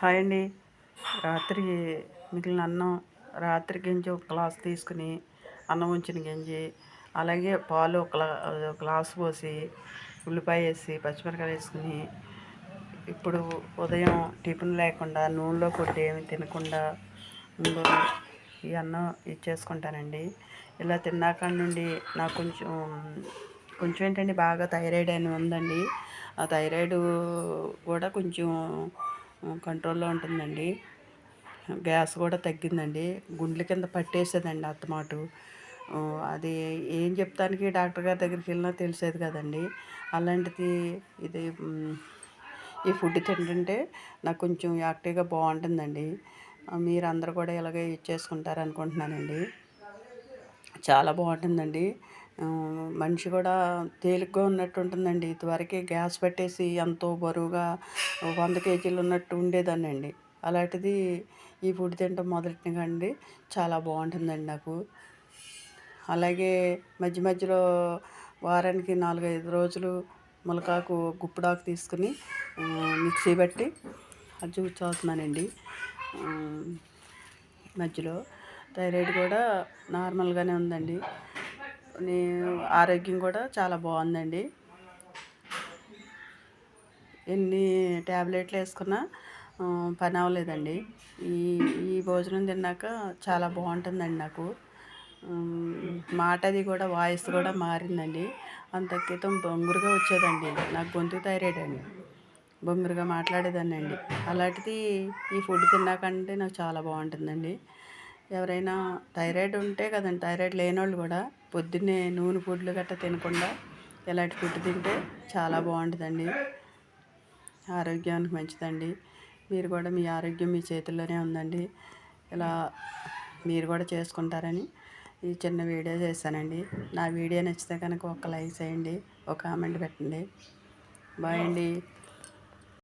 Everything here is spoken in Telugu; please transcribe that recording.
హాయ్ అండి. రాత్రి మిగిలిన అన్నం రాత్రి గింజి ఒక గ్లాస్ తీసుకుని అన్నం ఉంచిన గింజి అలాగే పాలు ఒక గ్లా గ్లాస్ పోసి ఉల్లిపాయ వేసి పచ్చిమిరకాయ వేసుకుని ఇప్పుడు ఉదయం టిఫిన్ లేకుండా నూనెలో కొట్టి ఏమి తినకుండా ముందు ఈ అన్నం ఇచ్చేసుకుంటానండి. ఇలా తిన్నాక నుండి నాకు కొంచెం కొంచెం ఏంటంటే బాగా థైరాయిడ్ అని ఉందండి. ఆ థైరాయిడ్ కూడా కొంచెం కంట్రోల్లో ఉంటుందండి. గ్యాస్ కూడా తగ్గిందండి. గుండెల కింద పట్టేసేదండి అత్తమాటు అది ఏం చెప్తానికి డాక్టర్ గారి దగ్గరికి వెళ్ళినా తెలిసేది కదండి. అలాంటిది ఇది ఈ ఫుడ్ తింటుంటే నాకు కొంచెం యాక్టివ్గా బాగుంటుందండి. మీరు అందరు కూడా ఇలాగే ఇచ్చేసుకుంటారు అనుకుంటున్నానండి చాలా బాగుంటుందండి. మనిషి కూడా తేలిగ్గా ఉన్నట్టు ఉంటుందండి ఇదివరకే గ్యాస్ పెట్టేసి ఎంతో బరువుగా వంద కేజీలు ఉన్నట్టు ఉండేదాన్నండి. అలాంటిది ఈ ఫుడ్ తినడం మొదలెట్టిన చాలా బాగుంటుందండి నాకు. అలాగే మధ్య మధ్యలో వారానికి నాలుగైదు రోజులు ములకాకు గుప్పుడాకు తీసుకుని మిక్సీ బట్టి అది చూస్తున్నానండి మధ్యలో థైరాయిడ్ కూడా నార్మల్గానే ఉందండి. ఆరోగ్యం కూడా చాలా బాగుందండి. ఎన్ని ట్యాబ్లెట్లు వేసుకున్నా పని అవ్వలేదండి. ఈ ఈ భోజనం తిన్నాక చాలా బాగుంటుందండి నాకు. మాట అది కూడా వాయిస్ కూడా మారిందండి. అంత క్రితం బొంగురుగా వచ్చేదండి. నాకు గొంతు థైరాయిడ్ అండి. బొంగురుగా మాట్లాడేదాన్ని అండి అలాంటిది ఈ ఫుడ్ తిన్నాకంటే నాకు చాలా బాగుంటుందండి. ఎవరైనా థైరాయిడ్ ఉంటే కదండి థైరాయిడ్ లేనోళ్ళు కూడా పొద్దున్నే నూనె ఫుడ్లు గట్రా తినకుండా ఇలాంటి ఫుడ్ తింటే చాలా బాగుంటుందండి. ఆరోగ్యానికి మంచిదండి. మీరు కూడా మీ ఆరోగ్యం మీ చేతుల్లోనే ఉందండి. ఇలా మీరు కూడా చేసుకుంటారని ఈ చిన్న వీడియో చేశానండి. నా వీడియో నచ్చితే కనుక ఒక లైక్ చేయండి ఒక కామెంట్ పెట్టండి. బాయ్ అండి.